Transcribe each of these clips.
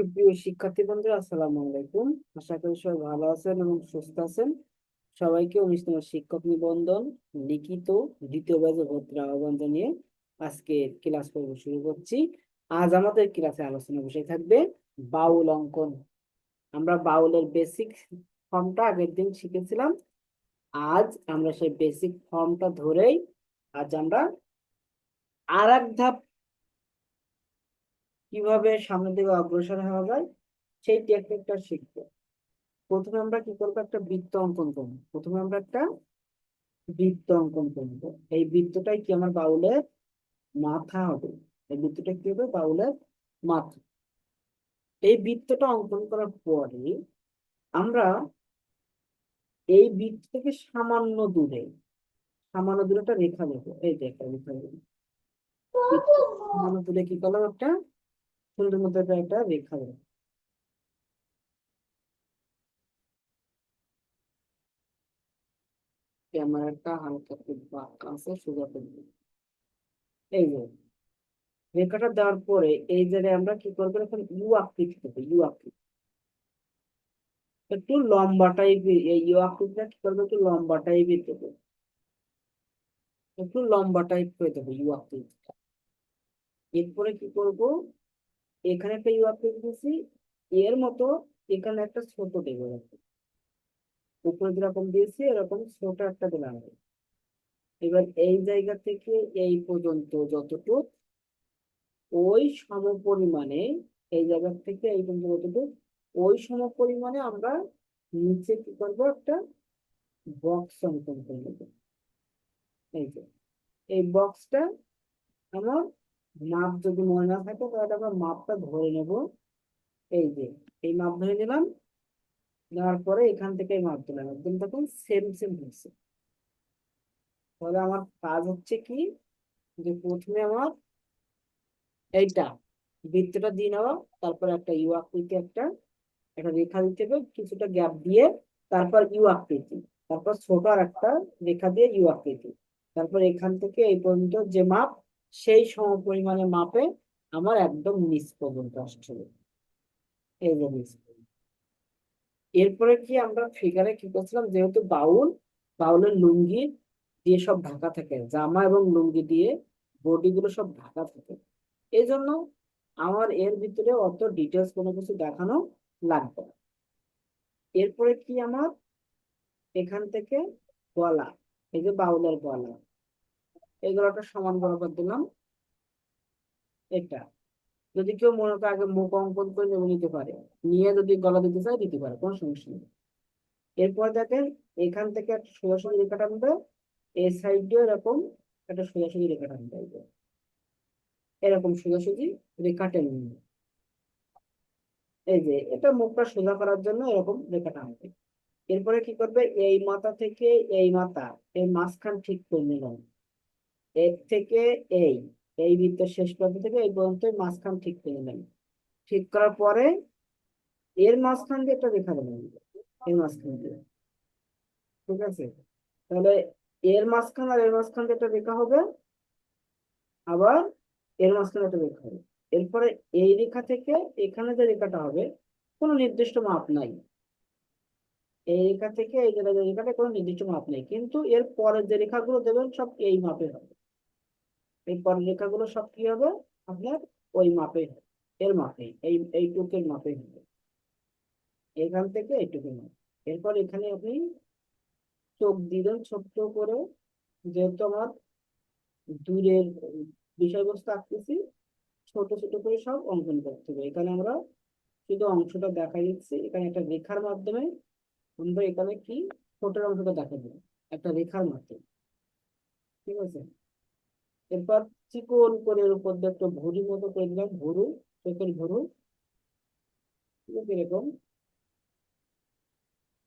সুপ্রিয় শিক্ষার্থী বন্ধুরা, আসসালামু আলাইকুম। আশা করি সবাই ভালো আছেন এবং সুস্থ আছেন। সবাইকে উনিশতম শিক্ষক নিবন্ধন, লিখিত দ্বিতীয় ব্যাচে ভর্তির আহ্বান জানিয়ে আজকে ক্লাস পর্ব শুরু করছি। আজ আমাদের ক্লাসে আলোচনা বিষয় থাকবে বাউল অঙ্কন। আমরা বাউলের বেসিক ফর্মটা আগের দিন শিখেছিলাম। আজ আমরা সেই বেসিক ফর্মটা ধরেই আজ আমরা আর এক ধাপ কীভাবে সামনের দিকে অগ্রসর হওয়া যায়, সেই টেকনিকটা শিখব। প্রথমে আমরা কি করব? একটা বৃত্ত অঙ্কন করব। প্রথমে আমরা একটা বৃত্ত অঙ্কন করব। এই বৃত্তটাই কি আমার বাউলের মাথা হবে? এই বৃত্তটা কি হবে? বাউলের মাথা। এই বৃত্তটা অঙ্কন করার পরে আমরা এই বৃত্ত থেকে সামান্য দূরে সামান্য দূরে একটা রেখা দেবো এই যে একটা রেখা দেবো সামান্য দূরে কি করলাম? একটা সুন্দর মতো একটা রেখা দেবো ক্যামেরাটা হালকা আছে, সোজা করে দিই। এই যে, রেখাটা দেওয়ার পরে এই জায়গায় আমরা কি করব এখন ইউ আকৃতি দেবো ইউ আকৃতি। একটু লম্বা টাইপের এই ইউ আকৃতিটা কি করব, একটু লম্বা টাইপের দেবো একটু লম্বা টাইপ করে দেবো ইউ আকৃতিটা। এরপরে কি করব এখানে একটা ইউ আকৃতি দিয়েছি, এর মতো এখানে একটা ছোট দেবো। উপরে যেরকম দিয়েছি, এরকম ছোট একটা দিলাম এবার এই জায়গা থেকে এই পর্যন্ত যতটুকু, ওই সম পরিমাণে এই জায়গা থেকে এই পর্যন্ত যতটুকু, ওই সম পরিমাণে আমরা নিচে কি করব, একটা বক্স অঙ্কন করে নেব এই যে, এই বক্সটা আমার মাপ যদি মনে না থাকে, তাহলে আমরা মাপটা ধরে নেব। এই যে, এই মাপ ধরে নিলাম। নেওয়ার পরে এখান থেকে মাপ দিলাম একদম তখন সেম সেম হয়েছে। তাহলে আমার কাজ হচ্ছে কি? যে প্রথমে আমার এইটা, বৃত্তটা দিয়ে নেওয়া, তারপর একটা ইউ আকৃতি একটা একটা রেখা দিতে হবে, কিছুটা গ্যাপ দিয়ে, তারপর ইউ আকৃতি, তারপর ছোট আর একটা রেখা দিয়ে ইউ আকৃতি। তারপর এখান থেকে এই পর্যন্ত যে মাপ সেই সম পরিমাণে মাপে আমার একদম নিচ পর্যন্ত নিচ এরপরে কি আমরা ফিগারে কি করছিলাম? যেহেতু বাউল, বাউলের লুঙ্গি দিয়ে সব ঢাকা থাকে, জামা এবং লুঙ্গি দিয়ে বডি গুলো সব ঢাকা থাকে। এই জন্য আমার এর ভিতরে অত ডিটেলস কোনো কিছু দেখানো লাগবে না। এরপরে কি আমার? এখান থেকে গলা, এই যে বাউলের গলা। এই গলাটা সমান বরাবর দিলাম। এটা। যদি কেউ মনে করে আগে মুখ অঙ্কন করে নেবে, নিতে পারে। নিয়ে যদি গলা দিতে চায়, দিতে পারে, কোনো সমস্যা নেই। এরপর দেখেন, এখান থেকে একটা সোজাসুজি রেখা টানবে। এই সাইড এরকম একটা সোজাসুজি রেখা এই যে। এরকম সোজাসুজি রেখা টেনে এই যে, এটা মুখটা সোজা করার জন্য এরকম রেখা টানবে। এরপরে কি করবে? এই মাথা থেকে এই মাথা এই মাঝখান ঠিক করে নিলাম। এর থেকে এই এই বৃত্তের শেষ প্রান্ত থেকে এই পর্যন্ত মাঝখান ঠিক করে নিলাম ঠিক করার পরে এর মাঝখান দিয়ে একটা রেখা দেবেন এর মাঝখান দিয়ে। ঠিক আছে? তাহলে এর মাঝখান আর এর মাঝখান দিয়ে একটা রেখা হবে, আবার এর মাঝখানে একটা রেখা হবে। এরপরে এই রেখা থেকে এখানে যে রেখাটা হবে, কোনো নির্দিষ্ট মাপ নাই। এই রেখা থেকে এই রেখাটা, কোনো নির্দিষ্ট মাপ নেই। কিন্তু এর পরের যে রেখাগুলো দেবেন, সব এই মাপে হবে। এই পরের রেখাগুলো সব কি হবে? আপনার ওই মাপে এর মাপেই এই এইটুকের মাপে হবে। এখান থেকে এইটুকুর মাপ। এরপর এখানে আপনি চোখ দিলেন, ছোট্ট করে, যেহেতু আমার দূরের বিষয়বস্তু আঁকতেছি, ছোট ছোট করে সব অঙ্কন করতে হবে। এখানে আমরা শুধু অংশটা দেখা দিচ্ছি। এখানে একটা রেখার মাধ্যমে আমরা এখানে কি? ছোটের অংশটা দেখা দেবো একটা রেখার মাধ্যমে। ঠিক আছে? এরপর চিকন করে এর উপর দিয়ে একটা ভুরুর মতো করে দিলাম ভুরু চোখের ভুরু এরকম।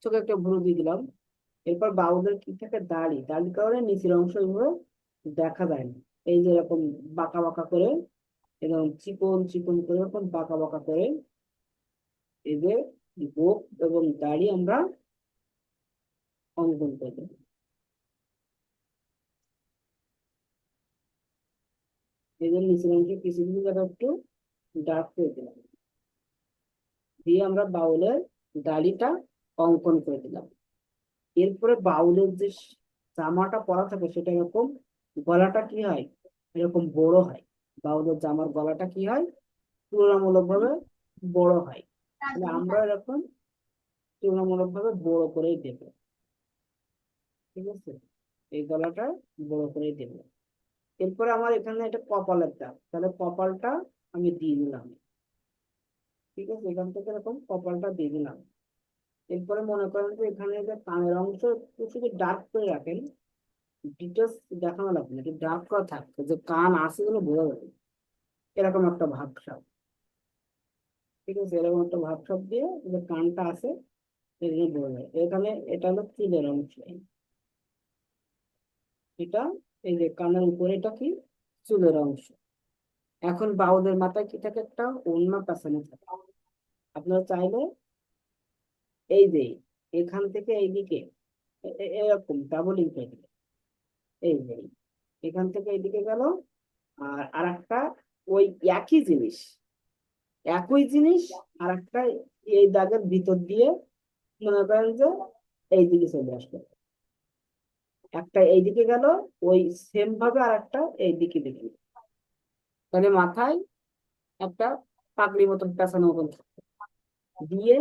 চোখে একটা ভুরু দিয়ে দিলাম। এরপর বাউলের কি থাকে? দাড়ি। দাড়ির কারণে নিচের অংশ এগুলো দেখা যায় না। এই যে এরকম বাঁকা বাঁকা করে, এরকম চিকন চিকন করে এরকম বাঁকা বাঁকা করে এই যে এবং দাড়ি আমরা অঙ্কন করে দেবো। এই জন্য নিচের অংশ কিছু কিছু জায়গা একটু ডার্ক করে দিলাম। দিয়ে আমরা বাউলের ডালিটা অঙ্কন করে দিলাম। এরপরে বাউলের যে জামাটা পরা থাকে সেটা এরকম গলাটা কি হয়? এরকম বড় হয়। বাউলের জামার গলাটা কি হয়? তুলনামূলক ভাবে বড় হয়। আমরা এরকম তুলনামূলক ভাবে বড় করেই দেব। ঠিক আছে? এই গলাটা বড় করেই দেব। এরপরে আমার এখানে এটা কপালের দাগ। তাহলে কপালটা আমি দিয়ে দিলাম। ঠিক আছে? এখান থেকে এরকম কপালটা দিয়ে দিলাম। এরপরে মনে করেন যে এখানে যে কানের অংশ একটু শুধু ডার্ক করে রাখেন ডিটেলস দেখানো লাগবে না, একটু ডার্ক করা থাকবে যে কান আছে গুলো বোঝা যাবে। এরকম একটা ভাবসাব। ঠিক আছে? এরকম একটা ভাবসাব দিয়ে যে কানটা আছে, এদিকে বোঝা যায় এখানে এটা হলো চুলের অংশ। এটা এই যে কানের উপরে এটা কি? চুলের অংশ। এখন বাউদের মাথায় কি থাকে একটা? ওড়না পেছানো থাকে। আপনারা চাইলে এই যে এখান থেকে এইদিকে এরকম ডাবলিং এই যে এখান থেকে এইদিকে গেল আর আর একটা ওই একই জিনিস একই জিনিস আর একটা এই দাগের ভিতর দিয়ে মনে করেন যে এই দিকে চলে আসবে একটা এইদিকে গেল, ওই সেম ভাবে আর একটা এই দিকে তাহলে মাথায় একটা পাগড়ি মতন পেঁচানো মতন থাকবে দিয়ে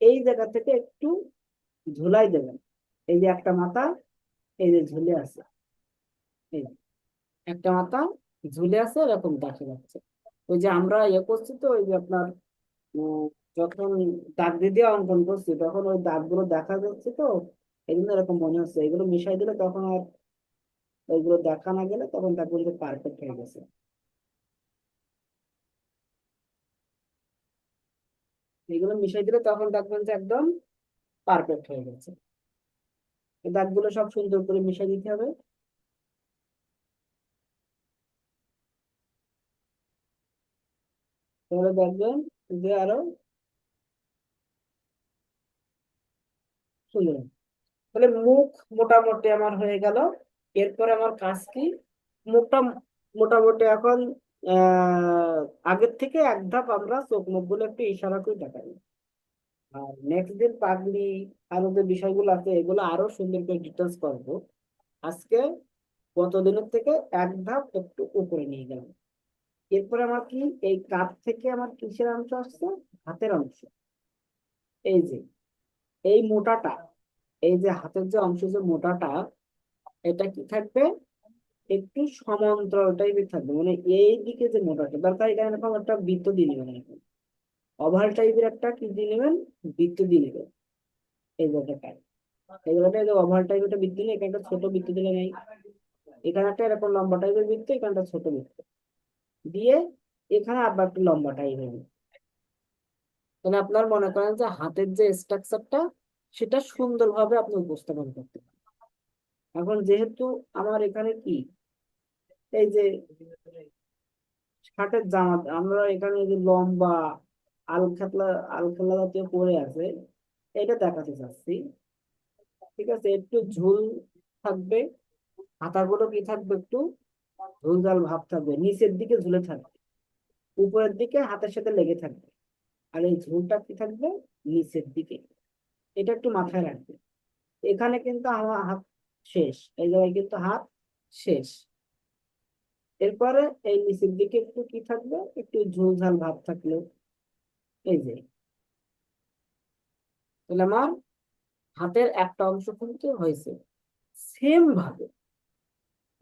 এই জায়গা থেকে একটু ঝুলাই দেবেন এই যে একটা মাথা, এই যে ঝুলে আছে। একটা মাথা ঝুলে আছে, এরকম দেখা যাচ্ছে। ওই যে আমরা ইয়ে করছি তো, ওই যে আপনার যখন দাগ দিয়ে অঙ্কন করছি, তখন ওই দাগগুলো দেখা যাচ্ছে তো এই জন্য এরকম মনে হচ্ছে এগুলো মিশাই দিলে তখন আর ওইগুলো দেখা না গেলে তখন দাগগুলো পারফেক্ট হয়ে গেছে। এগুলো মিশাই দিলে তখন দেখবেন যে একদম পারফেক্ট হয়ে গেছে। এই দাগগুলো সব সুন্দর করে মিশাই দিতে হবে। তাহলে দেখবেন যে আরও সুন্দর। তাহলে মুখ মোটামুটি আমার হয়ে গেল। এরপরে আমার কাজ কি? মুখটা মোটামুটি এখন আগের থেকে এক ধাপ আমরা চোখ মুখগুলো একটু ইশারা করে দেখাই। আর নেক্সট দিন পাগলি আরও যে বিষয়গুলো আছে, এগুলো আরও সুন্দর করে ডিটেলস করব। আজকে গত দিনের থেকে এক ধাপ একটু উপরে নিয়ে গেলাম। এরপরে আমার কি, এই কাপ থেকে আমার কিসের অংশ আসছে? হাতের অংশ। এই যে, এই মোটাটা এই যে হাতের যে অংশ যে মোটাটা, এটা কি থাকবে? একটু সমান্তরাল টাইপের থাকবে মানে এই দিকে যে মোটাটা দরকার এখানে এরকম একটা বৃত্ত দিয়ে নেবেন এরকম। ওভাল টাইপের একটা কি দিয়ে নেবেন? বৃত্ত দিয়ে নেবেন। এই জায়গাটায় এই জায়গাটায় যে ওভাল টাইপের একটা বৃত্ত নেই এখানে একটা ছোট বৃত্ত দিলে নেই এখানে একটা এরকম লম্বা টাইপের বৃত্ত, এখানে একটা ছোট বৃত্ত। দিয়ে এখানে আবার একটু লম্বা টাইপের তাহলে আপনার মনে করেন যে হাতের যে স্ট্রাকচারটা সেটা সুন্দরভাবে আপনি উপস্থাপন করতে পারেন। এখন যেহেতু আমার এখানে কি, এই যে শার্টের জামা, আমরা এখানে যে লম্বা আলখাতলা আলখাল্লা জাতীয় পরে আছে, এটা দেখাতে চাচ্ছি। ঠিক আছে, একটু ঝুল থাকবে হাতাগুলো কি থাকবে একটু? ঝুলঝাল ভাব থাকবে, নিচের দিকে ঝুলে থাকবে, উপরের দিকে হাতের সাথে লেগে থাকবে। আর এই ঝুলটা কি থাকবে? নিচের দিকে। এটা একটু মাথায় রাখবে। এখানে কিন্তু আমার হাত শেষ, এই জায়গায় কিন্তু হাত শেষ। এরপরে এই নিচের দিকে একটু কি থাকবে? একটু ঝোলঝাল ভাব থাকল। এই যে। তাহলে আমার হাতের একটা অংশ কিন্তু হয়েছে। সেম ভাবে,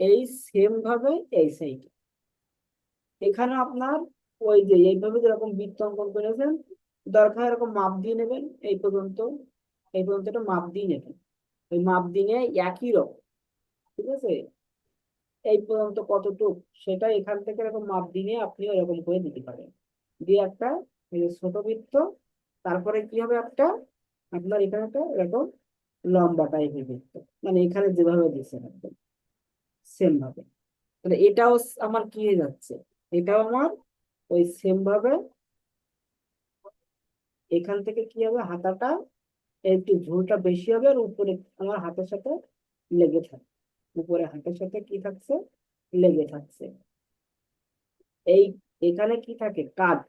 এই সেম ভাবে এই সাইডে এখানে আপনার ওই যে, এইভাবে যেরকম বৃত্ত অঙ্কন করেছেন, দরকার এরকম মাপ দিয়ে নেবেন, এই পর্যন্ত। এই পর্যন্ত একটা মাপ দিয়ে নেবেন। ওই মাপ দিনে একই রকম, ঠিক আছে? এই পর্যন্ত কতটুক, সেটা এখান থেকে এরকম মাপ দিনে আপনি এরকম করে দিতে পারেন। দিয়ে একটা ছোট বৃত্ত, তারপরে কি হবে একটা? আপনার এখানে একটা এরকম লম্বা টাইপের বৃত্ত মানে এখানে যেভাবে দিচ্ছেন একদম সেম ভাবে তাহলে এটাও আমার কি হয়ে যাচ্ছে? এটাও আমার ওই সেম ভাবে এখান থেকে কি হবে? হাতাটা একটু ঝুলটা বেশি হবে আর উপরে আমার হাতের সাথে লেগে থাকবে উপরে হাতের সাথে কি থাকছে? লেগে থাকছে। এই এখানে কি থাকে? কাঁধ।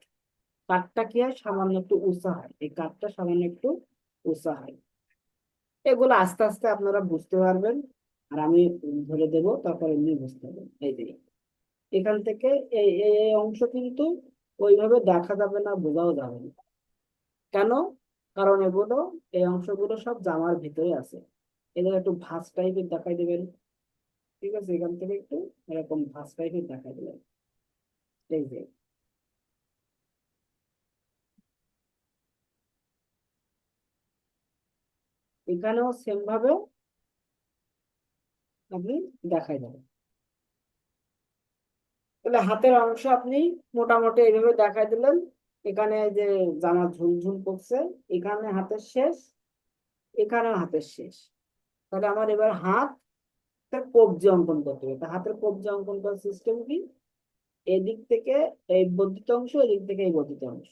কাঠটা কি হয়? সামান্য একটু উঁচা হয়। এই কাঠটা সামান্য একটু উঁচা হয়। এগুলো আস্তে আস্তে আপনারা বুঝতে পারবেন। আর আমি ধরে দেব, তারপর এমনি বুঝতে পারবেন এই যে, এখান থেকে এই অংশ কিন্তু ওইভাবে দেখা যাবে না, বোঝাও যাবে না। কেন? কারণ এগুলো এই অংশগুলো সব জামার ভিতরে আছে। এদের একটু ভাঁজ টাইপের দেখাই দেবেন। ঠিক আছে, এখান থেকে একটু এরকম ভাঁজ টাইপের দেখাই দেবেন। এই যে। এখানেও সেম ভাবে আপনি দেখাই দেবেন। তাহলে হাতের অংশ আপনি মোটামুটি এইভাবে দেখাই দিলেন। এখানে যে জামা ঝুলঝুল করছে, এখানে হাতের শেষ, এখানেও হাতের শেষ। তাহলে আমার এবার হাত কবজি অঙ্কন করতে হবে। হাতের কবজি অঙ্কন করার সিস্টেম কি? এদিক থেকে এই বর্ধিত অংশ, এদিক থেকে এই বর্ধিত অংশ।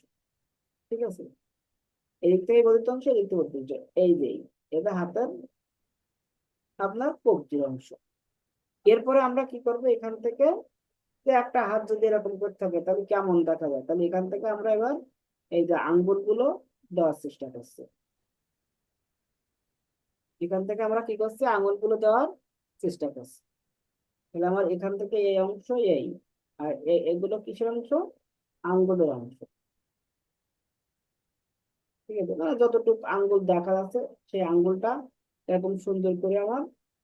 ঠিক আছে? এদিক থেকে বর্ধিত অংশ, এদিক থেকে বর্ধিত এই যে এটা হাতের আপনার কবজির অংশ। এরপরে আমরা কি করব? এখান থেকে একটা হাত যদি এরকম করে থাকে, তাহলে কেমন দেখা যায়? তাহলে এখান থেকে আমরা এবার এই যে আঙ্গুলগুলো দেওয়ার চেষ্টা করছি। এখান থেকে আমরা কি করছি? আঙ্গুলগুলো দেওয়ার চেষ্টা করছি। তাহলে আমার এখান থেকে এই অংশ এই, আর এগুলো কিসের অংশ? আঙ্গুলের অংশ। ঠিক আছে? মানে যতটুকু আঙ্গুল দেখা যাচ্ছে সেই আঙ্গুলটা এরকম সুন্দর করে আমার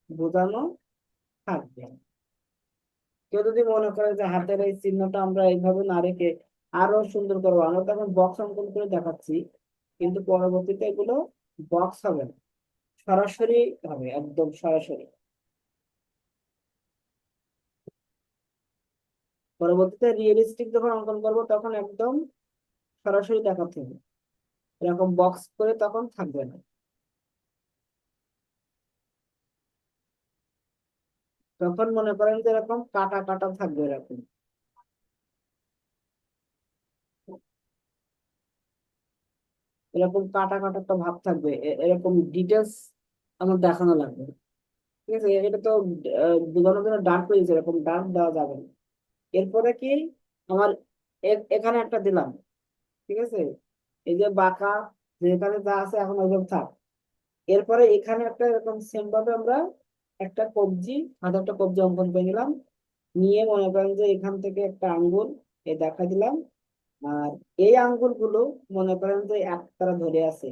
বোঝানো থাকবে। কেউ যদি মনে করে যে হাতের এই চিহ্নটা আমরা এইভাবে না রেখে আরও সুন্দর করব, আমরা তো এখন বক্স অঙ্কন করে দেখাচ্ছি, কিন্তু পরবর্তীতে এগুলো বক্স হবে না, সরাসরি হবে, একদম সরাসরি। পরবর্তীতে রিয়েলিস্টিক যখন অঙ্কন করব, তখন একদম সরাসরি দেখাতে হবে, এরকম বক্স করে তখন থাকবে না। তখন মনে করেন যে এরকম কাটা কাটা থাকবে এরকম। এরকম কাটা কাটা একটা ভাব থাকবে এরকম ডিটেলস আমার দেখানো লাগবে। ঠিক আছে? এটা তো বোঝানোর জন্য ডার্ক পেজ এরকম ডার্ক দেওয়া যাবে না। এরপরে কি? আমার এখানে একটা দিলাম। ঠিক আছে? এই যে বাঁকা, যেখানে যা আছে এখন ওইভাবে থাক। এরপরে এখানে একটা এরকম সেম ভাবে আমরা একটা কবজি একটা কবজি অঙ্কন করে নিলাম। নিয়ে মনে করেন যে এখান থেকে একটা আঙ্গুল এ দেখা দিলাম। আর এই আঙ্গুলগুলো মনে করেন যে একতারা ধরে আছে।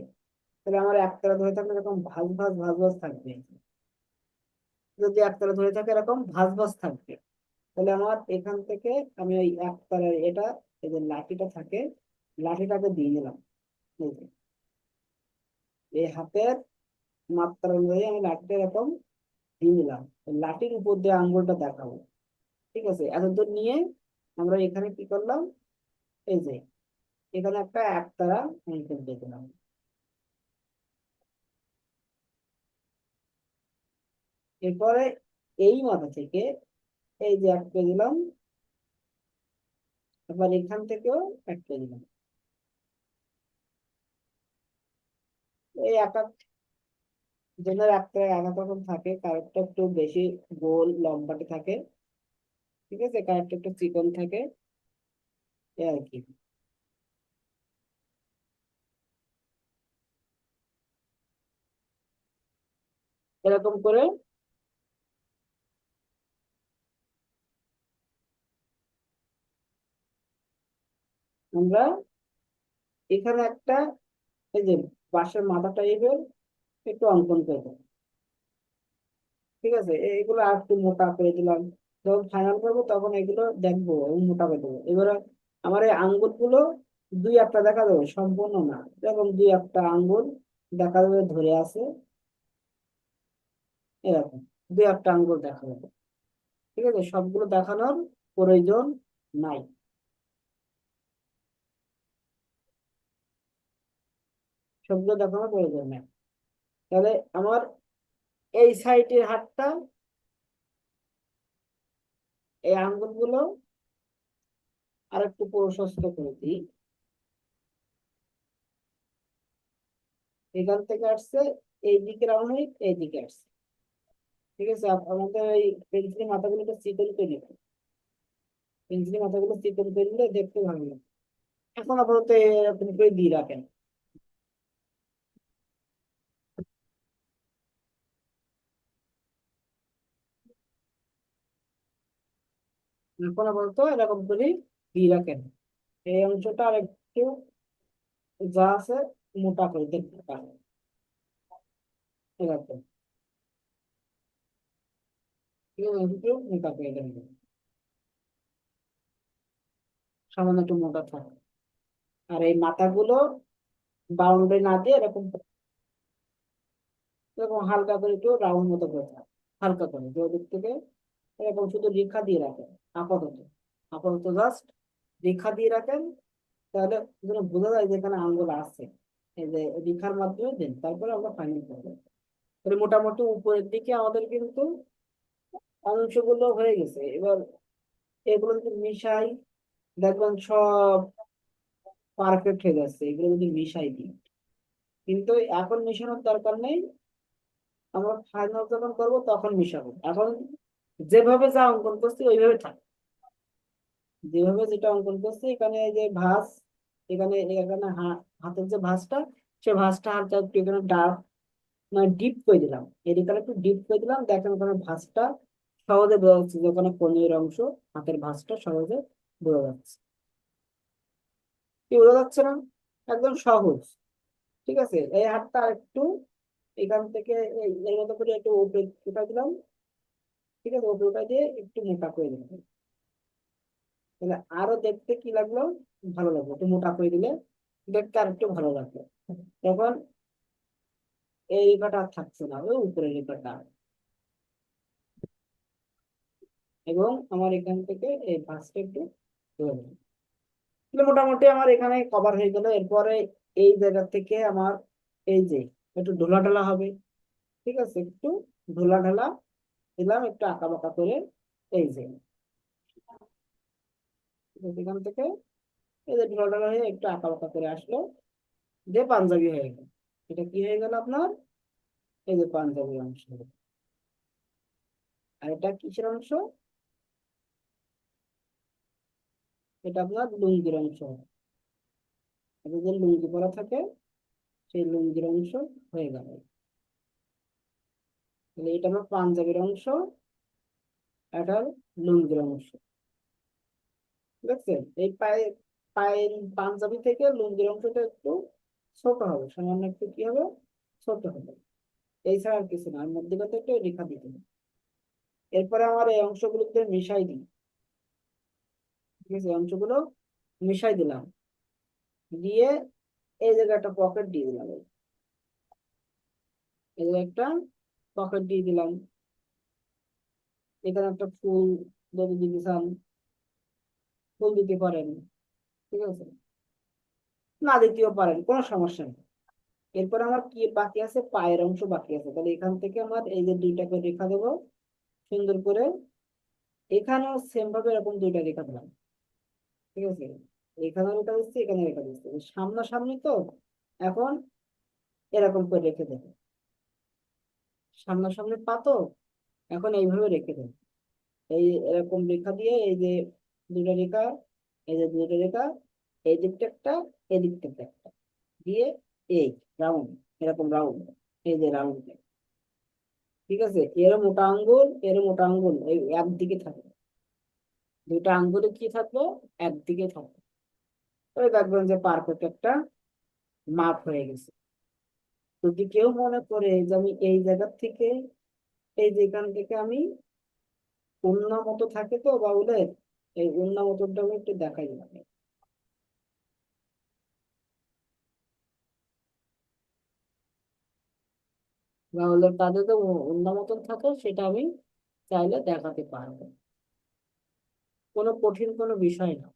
তাহলে আমার একতারা ধরে থাকলে এরকম ভাঁজ ভাঁজ ভাঁজ ভাঁজ থাকবে। যদি একতারা ধরে থাকে এরকম ভাঁজ ভাঁজ থাকবে। তাহলে আমার এখান থেকে আমি ওই একতারার এটা, এই যে লাঠিটা থাকে, লাঠিটাকে দিয়ে নিলাম এই হাতের মাত্রা অনুযায়ী আমি লাঠিটা এরকম নিলাম। লাঠির উপর দিয়ে আঙ্গুলটা দেখাবো। ঠিক আছে? এতদূর নিয়ে আমরা এখানে কি করলাম? এই যে, এখানে একটা একতারা অঙ্কন দিয়ে দিলাম। এরপরে এই মাথা থেকে এই যে একটা দিলাম আবার এখান থেকেও একটা দিলাম। এই এক এক একটা এক এক রকম থাকে কারেক্টটা একটু বেশি গোল লম্বাটে থাকে, ঠিক আছে? কারেক্টটা একটু চিকন থাকে, এই আর কি। এরকম করে আমরা এখানে একটা, এই যে বাঁশের মাথা টাইপের একটু অঙ্কন করে দেবো। ঠিক আছে? এগুলো আর একটু মোটা করে দিলাম। যখন ফাইনাল করব তখন এগুলো দেখব এবং মোটা করে দেবো। এবারে আমার এই আঙ্গুলগুলো দুই একটা দেখা যাবে, সম্পূর্ণ না। এরকম দুই একটা আঙ্গুল দেখা যাবে ধরে আছে। এরকম, দুই একটা আঙ্গুল দেখা যাবে। ঠিক আছে? সবগুলো দেখানোর প্রয়োজন নাই। সবগুলো দেখানোর প্রয়োজন নাই। তাহলে আমার এই সাইডের হাতটা, এই আঙ্গুলগুলো আর একটু প্রশস্ত করে দিই। এখান থেকে আসছে এই দিকে রাউন্ড এই দিকে আসছে। ঠিক আছে? আমাদের এই পেন্সিলের মাথাগুলো একটু চিকন করে নেবেন পেন্সিলের মাথাগুলো চিকন করে নিলে দেখতে ভালো লাগে। এখন আপাতত এরকম করে দিয়ে রাখেন। এখন আপাতত এরকম করে দিয়ে রাখেন। এই অংশটা আর একটু যা আছে মোটা করে দেখতে পারেন করে দেবেন সামান্য একটু মোটা থাকে। আর এই মাথাগুলো বাউন্ডারি না দিয়ে এরকম এরকম হালকা করে একটু রাউন্ড মতো করে হালকা করে। যে ওদিক থেকে এরকম শুধু রেখা দিয়ে রাখেন। আপাতত। আপাতত জাস্ট রেখা দিয়ে রাখেন, তাহলে বোঝা যায় যে এখানে আঙ্গুল আছে। এই যে রেখার মাধ্যমে দেন, তারপরে আমরা ফাইনাল করব। তাহলে মোটামুটি উপরের দিকে আমাদের কিন্তু অংশগুলো হয়ে গেছে। এবার এগুলো যদি মিশাই, দেখবেন সব পারফেক্ট হয়ে যাচ্ছে। এগুলো যদি মিশাই দিই। কিন্তু এখন মিশানোর দরকার নেই। আমরা ফাইনাল যখন করব তখন মিশাবো। এখন যেভাবে যা অঙ্কন করছি, ওইভাবে থাক। যেভাবে যেটা অঙ্কন করছি, এখানে যে ভাঁজ, এখানে এখানে হাতের যে ভাঁজটা, সে ভাঁজটা হালকা একটু এখানে ডার্ক মানে ডিপ করে দিলাম। এদিকে একটু ডিপ করে দিলাম। দেখেন ওখানে ভাঁজটা সহজে বোঝা যাচ্ছে যে ওখানে পনিরের অংশ, হাতের ভাঁজটা সহজে বোঝা যাচ্ছে। কি বোঝা যাচ্ছে না? একদম সহজ। ঠিক আছে? এই হাতটা একটু এখান থেকে এই মতো করে একটু উঠা দিলাম। ঠিক আছে উঠা দিয়ে একটু মোটা করে দিলাম তাহলে আরও দেখতে কি লাগল? ভালো লাগল, একটু মোটা করে দিলে দেখতে আর একটু ভালো লাগল। তখন এই রেখাটা থাকছে না, ওই উপরের রেখাটা এবং আমার এখান থেকে এই ভাঁজটা একটু ধরে। তাহলে মোটামুটি আমার এখানে কভার হয়ে গেল। এরপরে এই জায়গা থেকে আমার এই যে একটু ঢোলা ঢালা হবে। ঠিক আছে, একটু ঢোলা ঢালা দিলাম একটু আঁকা বাঁকা করে, এই যে। এখান থেকে এই যে ঢোলা হয়ে একটু আঁকা বাঁকা করে আসলো। যে পাঞ্জাবি হয়ে গেল। এটা কি হয়ে গেল আপনার? এই যে পাঞ্জাবি অংশ। আর এটা কিসের অংশ? এটা আপনার লুঙ্গির অংশ। যে লুঙ্গি পরা থাকে, সেই লুঙ্গির অংশ হয়ে গেল। তাহলে এটা আমার পাঞ্জাবির অংশ এটা লুঙ্গির অংশ। বুঝছেন এই পায়ে পায়ের পাঞ্জাবি থেকে লুঙ্গির অংশটা একটু ছোট হবে, সামান্য একটু কি হবে? ছোট হবে। এই আর কিছু না, আর মধ্যখানে একটু রেখা দিতে হবে। এরপরে আমার এই অংশগুলোকে মিশাই দিই ঠিক আছে? অংশগুলো মিশাই দিলাম। দিয়ে এই জায়গায় একটা পকেট দিয়ে দিলাম। এই জায়গায় একটা পকেট দিয়ে দিলাম। এখানে একটা ফুল যদি দিতে চান, ফুল দিতে পারেন, ঠিক আছে? না দিতেও পারেন, কোনো সমস্যা নেই। এরপর আমার কি বাকি আছে? পায়ের অংশ বাকি আছে। তাহলে এখান থেকে আমার এই যে দুইটা করে রেখা দেবো, সুন্দর করে। এখানেও সেম ভাবে এরকম দুইটা রেখা দিলাম, ঠিক আছে? এখানে রেখা দিচ্ছি, এখানে রেখা দিচ্ছি। সামনাসামনি তো এখন এরকম করে রেখে দেবো। সামনাসামনি পা তো এখন এইভাবে রেখে দেবো এই এরকম রেখা দিয়ে এই যে দুটো রেখা, এই যে দুটো রেখা, এই দিকটা একটা, এই দিকটা একটা দিয়ে এই রাউন্ড এরকম রাউন্ড এই যে রাউন্ড ঠিক আছে? এর মোটা আঙ্গুল, এর মোটা আঙ্গুল, এই একদিকে থাকবে। দুইটা আঙ্গুলে কি থাকবে? একদিকে থাকবে। তবে দেখবেন যে পারফেক্ট একটা মাপ হয়ে গেছে। যদি কেউ মনে করে যে আমি এই জায়গা থেকে, এই যেখান থেকে আমি উন্না মতো থাকে তো বাউলের, এই উন্না মতনটা আমি একটু দেখাই যাবে বাউলের কাজে তো উন্না মতন থাকে, সেটা আমি চাইলে দেখাতে পারব। কোনো কঠিন কোনো বিষয় না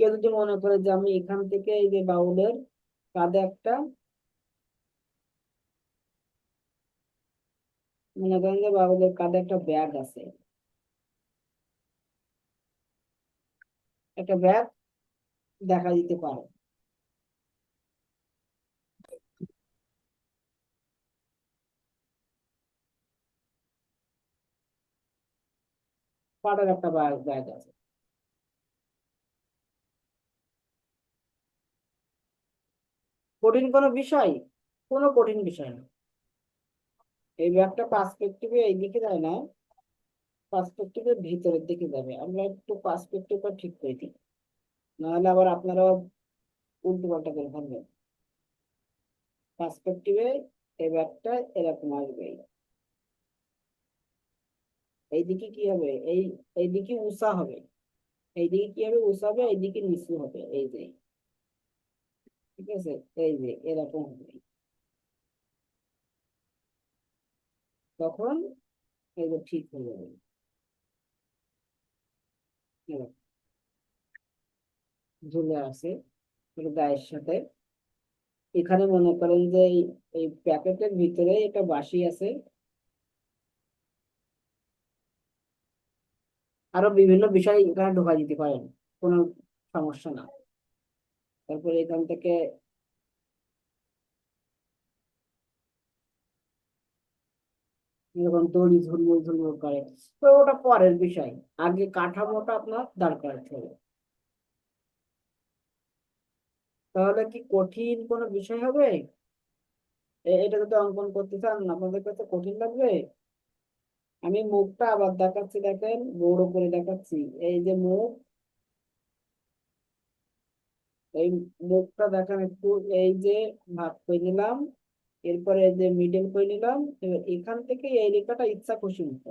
কেউ যদি মনে করে যে আমি এখান থেকে এই যে বাউলের কাঁধে একটা মনে করেন যে বাবুদের কাঁধে একটা ব্যাগ আছে। একটা ব্যাগ দেখা দিতে পারে। পাটের একটা ব্যাগ আছে। কঠিন কোনো বিষয়? কোনো কঠিন বিষয় না। এই ব্যাগটা পার্সপেক্টিভে এইদিকে যায় না। পার্সপেক্টিভের ভিতরের দিকে যাবে। আমরা একটু পার্সপেক্টিভটা ঠিক করে দিই। নাহলে আবার আপনারা উল্টো পাল্টা করে ফেলবেন পার্সপেক্টিভে এই ব্যাগটা এরকম আসবে। এইদিকে কি হবে? এই, এইদিকে উষা হবে। এইদিকে কি হবে? উষা হবে, এইদিকে নিচু হবে। এই যে ঠিক আছে এই যে এরকম হবে তখন এই যে ঠিক হয়ে যাবে ঝুলে আছে গায়ের সাথে এখানে মনে করেন যে এই প্যাকেটের ভিতরে একটা বাঁশি আছে আরও বিভিন্ন বিষয় এখানে ঢোকা দিতে পারেন কোনো সমস্যা না তারপরে এখান থেকে এরকম দড়ি ঝুলমুল ঝুলমুল করে। তো ওটা পরের বিষয়। আগে কাঠামোটা আপনার দাঁড় করাতে তাহলে কি কঠিন কোনো বিষয় হবে? এটা যদি অঙ্কন করতে চান, আপনাদের কাছে কঠিন লাগবে? আমি মুখটা আবার দেখাচ্ছি, দেখেন, বড় করে দেখাচ্ছি। এই যে মুখ এই মুখটা দেখেন একটু, এই যে ভাগ করে নিলাম, এরপরে এই যে মিডল করে নিলাম, এবার এখান থেকে এই রেখাটা ইচ্ছা খুশি মতো।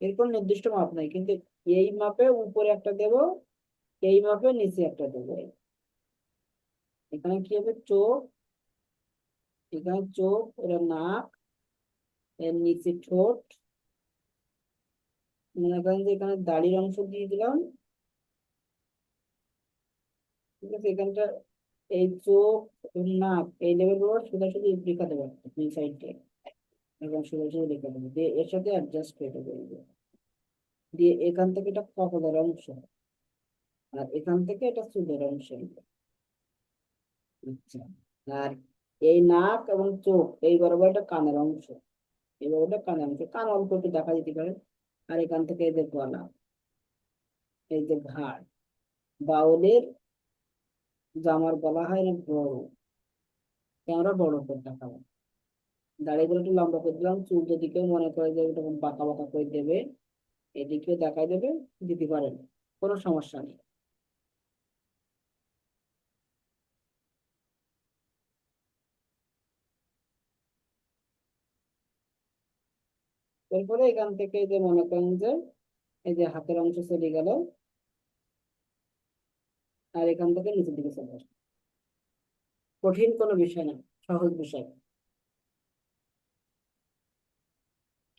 এর কোনো নির্দিষ্ট মাপ নাই, কিন্তু এই মাপে উপরে একটা দেব, এই মাপে নিচে একটা দেবো। এখানে কি হবে? চোখ, এখানে চোখ এটা নাক, এর নিচে ঠোঁট, মনে করেন যে এখানে দাড়ির অংশ দিয়ে দিলাম। ঠিক আছে, এখানটা এই চোখ নাক এই লেভেল বরাবর সোজাসুজি রেখা দেবো দুই সাইডে এবং সোজাসুজি দেবো দিয়ে এর সাথে অ্যাডজাস্ট করে দিয়ে এখান থেকে এটা কপালের অংশ। আর এখান থেকে এটা চুলের অংশ আচ্ছা আর এই নাক এবং চোখ, এই বরাবর এটা কানের অংশ। এই বরাবরটা কানের অংশ। কান অল্প একটু দেখা যেতে পারে। আর এখান থেকে যে গলা, এই যে ঘাড়, বাউলের জামার গলা হয় না, বড়। আমরা বড় করে দেখাবো দাড়িগুলো একটু লম্বা করে দিলাম, চুল যদি কেউ মনে করে যে এরকম বাঁকা বাঁকা করে দেবে, এদিকেও দেখাই দেবে, দিতে পারেন কোনো সমস্যা নেই। এরপরে এখান থেকে যে মনে করেন যে, এই যে হাতের অংশ চলে গেল আর এখান থেকে নিচের দিকে চলে আসবে। কঠিন কোনো বিষয় না সহজ বিষয়।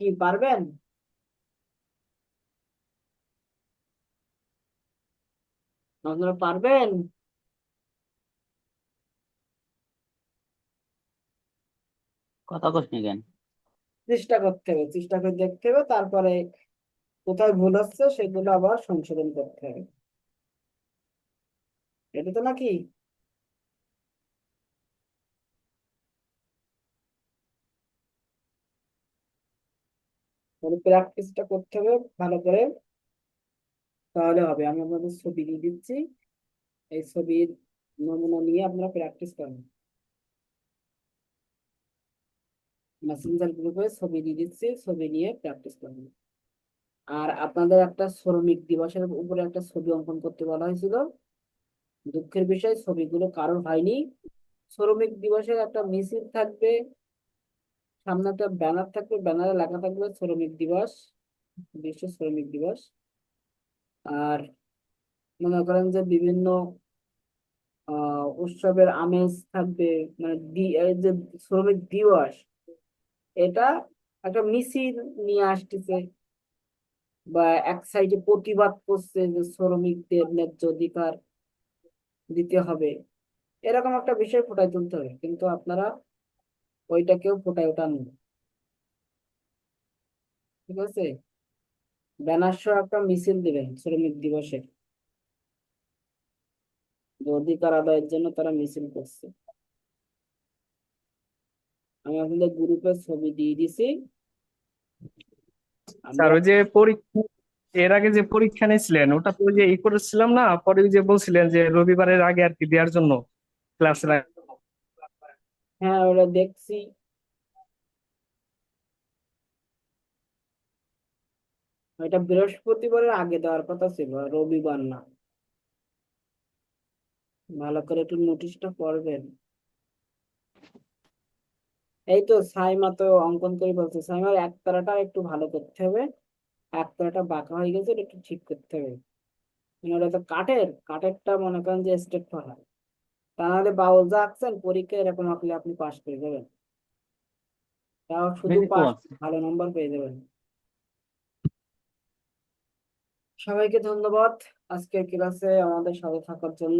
কি পারবেন? আপনারা পারবেন? কথা নি কেন? চেষ্টা করতে হবে চেষ্টা করে দেখতে হবে তারপরে কোথায় ভুল হচ্ছে সেগুলো আবার সংশোধন করতে হবে। এটা তো নাকি? প্র্যাকটিসটা করতে হবে ভালো করে। তাহলে হবে, আমি আপনাদের ছবি দিয়ে দিচ্ছি। এই ছবির নমুনা নিয়ে আপনারা প্র্যাকটিস করবেন মেসেঞ্জার গ্রুপে ছবি দিয়ে দিচ্ছি, ছবি নিয়ে প্র্যাকটিস করবেন আর আপনাদের একটা শ্রমিক দিবসের উপরে একটা ছবি অঙ্কন করতে বলা হয়েছিল। দুঃখের বিষয়, ছবিগুলো কারোর হয়নি। শ্রমিক দিবসের একটা মিছিল থাকবে, সামনে একটা ব্যানার থাকবে, ব্যানারে লেখা থাকবে শ্রমিক দিবস, বিশ্ব শ্রমিক দিবস। আর মনে করেন যে বিভিন্ন উৎসবের আমেজ থাকবে মানে যে শ্রমিক দিবস, এটা একটা মিছিল নিয়ে আসতেছে বা এক সাইডে প্রতিবাদ করছে যে শ্রমিকদের ন্যায্য অধিকার। দিতে হবে। এরকম একটা বিষয় ফুটাই তুলতে হবে, কিন্তু আপনারা ওইটাকেও ফুটাই ওঠান ঠিক আছে? ব্যানার একটা মিছিল দিবেন শ্রমিক দিবসের যে অধিকার আদায়ের জন্য তারা মিছিল করছে। আমি আপনাদের গ্রুপে ছবি দিয়ে দিছি। স্যার, ওই যে পরীক্ষা এর আগে যে পরীক্ষা নিয়েছিলেন, ওটা তো যে ই করেছিলাম না, পরে যে বলছিলেন যে রবিবারের আগে আর কি দেওয়ার জন্য ক্লাসের হ্যাঁ ওটা দেখছি। এটা বৃহস্পতিবারের আগে দেওয়ার কথা ছিল রবিবার না। ভালো করে একটু নোটিশটা পড়বেন। এই তো সাইমা তো অঙ্কন করে বলছে, সাইমার একতারাটা একটু ভালো করতে হবে। একতারাটা বাঁকা হয়ে গেছে এটা একটু ঠিক করতে হবে। মানে ওটা তো কাঠের কাঠেরটা মনে করেন যে স্ট্রেট করা তা নাহলে বাউল যা আঁকছেন পরীক্ষায় এরকম আঁকলে আপনি পাস করে যাবেন। তাও শুধু পাস। ভালো নম্বর পেয়ে যাবেন। সবাইকে ধন্যবাদ। আজকের ক্লাসে আমাদের সাথে থাকার জন্য।